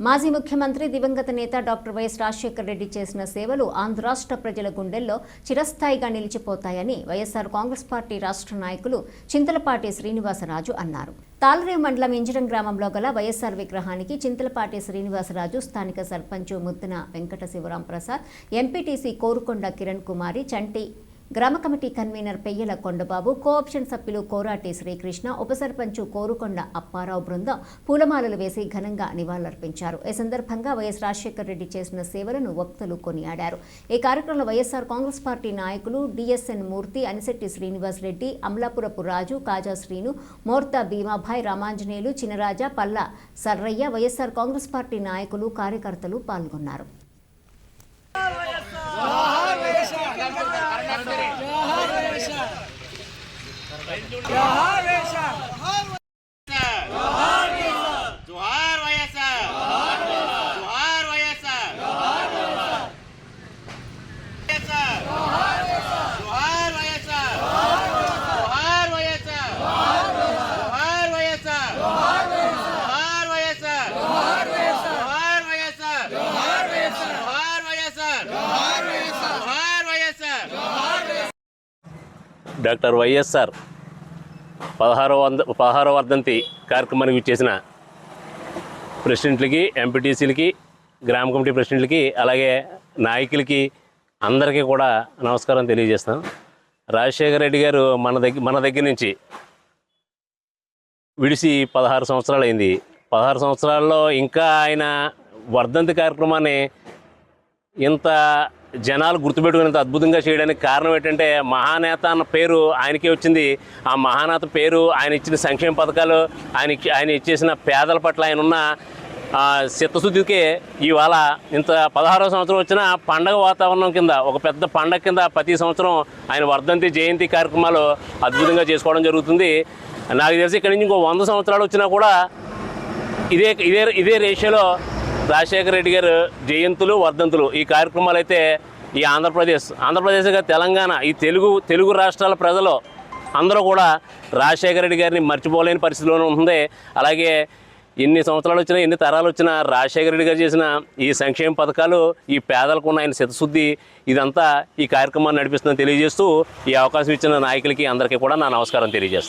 మాజీ ముఖ్యమంత్రి దివంగత నేత డాక్టర్ వైఎస్ రాజశేఖర రెడ్డి చేసిన సేవలు ఆంధ్ర రాష్ట్ర ప్రజల గుండెల్లో చిరస్థాయిగా నిలిచిపోతాయని వైఎస్సార్ కాంగ్రెస్ పార్టీ రాష్ట్ర నాయకులు చింతలపాటి శ్రీనివాసరాజు అన్నారు. తాలరేవు మండలం ఇంజరం గ్రామంలో గల వైఎస్ఆర్ విగ్రహానికి చింతలపాటి శ్రీనివాసరాజు స్థానిక సర్పంచ్ ముద్దున వెంకట శివరాం ప్రసాద్ ఎంపీటీసీ కోరుకొండ కిరణ్ కుమారి చంటి గ్రామ committee convener Peyyala Kondababu cooption సభ్యులు కోరాటి శ్రీకృష్ణ ఉప సర్పంచు కోరుకొండ అప్పారావు బృందం పూలమాలలు వేసి ఘనంగా నివాళులర్పించారు. ఈ సందర్భంగా వైఎస్ రాజశేఖర రెడ్డి చేసిన సేవలను వక్తలు కొనియాడారు. ఈ కార్యక్రమంలో వైఎస్ఆర్ కాంగ్రెస్ పార్టీ నాయకులు DSN Murthy Anisetti Srinivas Reddy Amalapurapu Raju Kaja Srinu Morta Bhimabhai Ramanjaneyulu Chinaraja Palla Sarrayya YSR Congress party నాయకులు కార్యకర్తలు పాల్గొన్నారు జోహార్ వైఎస్ఆర్ జోహార్ వైఎస్ఆర్ వైఎస్ఆర్ జోహార్ వైఎస్ఆర్ జోహార్ వైఎస్ఆర్ జోహార్ వైఎస్ఆర్ జోహార్ వైఎస్ఆర్ జోహార్ వైఎస్ఆర్ జోహార్ వైఎస్ఆర్ జోహార్ వైఎస్ఆర్ డాక్టర్ వైఎస్ఆర్ పదహారో వంద పదహారో వర్ధంతి కార్యక్రమానికి చేసిన ప్రెసిడెంట్లకి ఎంపీటీసీలకి గ్రామ కమిటీ ప్రెసిడెంట్లకి అలాగే నాయకులకి అందరికీ కూడా నమస్కారం తెలియజేస్తాం రాజశేఖర రెడ్డి గారు మన దగ్గర మన దగ్గర నుంచి విడిసి పదహారు సంవత్సరాలు అయింది. పదహారు సంవత్సరాల్లో ఇంకా ఆయన వర్ధంతి కార్యక్రమాన్ని ఇంత జనాలు గుర్తుపెట్టుకునేంత అద్భుతంగా చేయడానికి కారణం ఏంటంటే మహానేత అన్న పేరు ఆయనకే వచ్చింది. ఆ మహానేత పేరు ఆయన ఇచ్చిన సంక్షేమ పథకాలు ఆయన ఆయన ఇచ్చేసిన పేదల పట్ల ఆయన ఉన్న ఆ, చిత్తశుద్ధికే ఇవాళ ఇంత పదహారో సంవత్సరం వచ్చిన పండగ వాతావరణం కింద ఒక పెద్ద పండగ కింద ప్రతి సంవత్సరం ఆయన వర్ధంతి జయంతి కార్యక్రమాలు అద్భుతంగా చేసుకోవడం జరుగుతుంది. నాకు తెలిసి ఇక్కడి నుంచి ఇంకో వంద సంవత్సరాలు వచ్చినా కూడా ఇదే ఇదే ఇదే రేషియోలో రాజశేఖర రెడ్డి గారు జయంతులు వర్ధంతులు ఈ కార్యక్రమాలు అయితే ఈ ఆంధ్రప్రదేశ్ ఆంధ్రప్రదేశ్గా తెలంగాణ ఈ తెలుగు తెలుగు రాష్ట్రాల ప్రజలు అందరూ కూడా రాజశేఖర రెడ్డి గారిని మర్చిపోలేని పరిస్థితిలోనే ఉంది. అలాగే ఎన్ని సంవత్సరాలు వచ్చినా ఎన్ని తరాలు వచ్చినా రాజశేఖర రెడ్డి గారు చేసిన ఈ సంక్షేమ పథకాలు ఈ పేదలకు ఉన్న ఆయన చిత్తశుద్ధి ఇదంతా ఈ కార్యక్రమాన్ని నడిపిస్తుందని తెలియజేస్తూ ఈ అవకాశం ఇచ్చిన నాయకులకి అందరికీ కూడా నా నమస్కారం తెలియజేస్తాను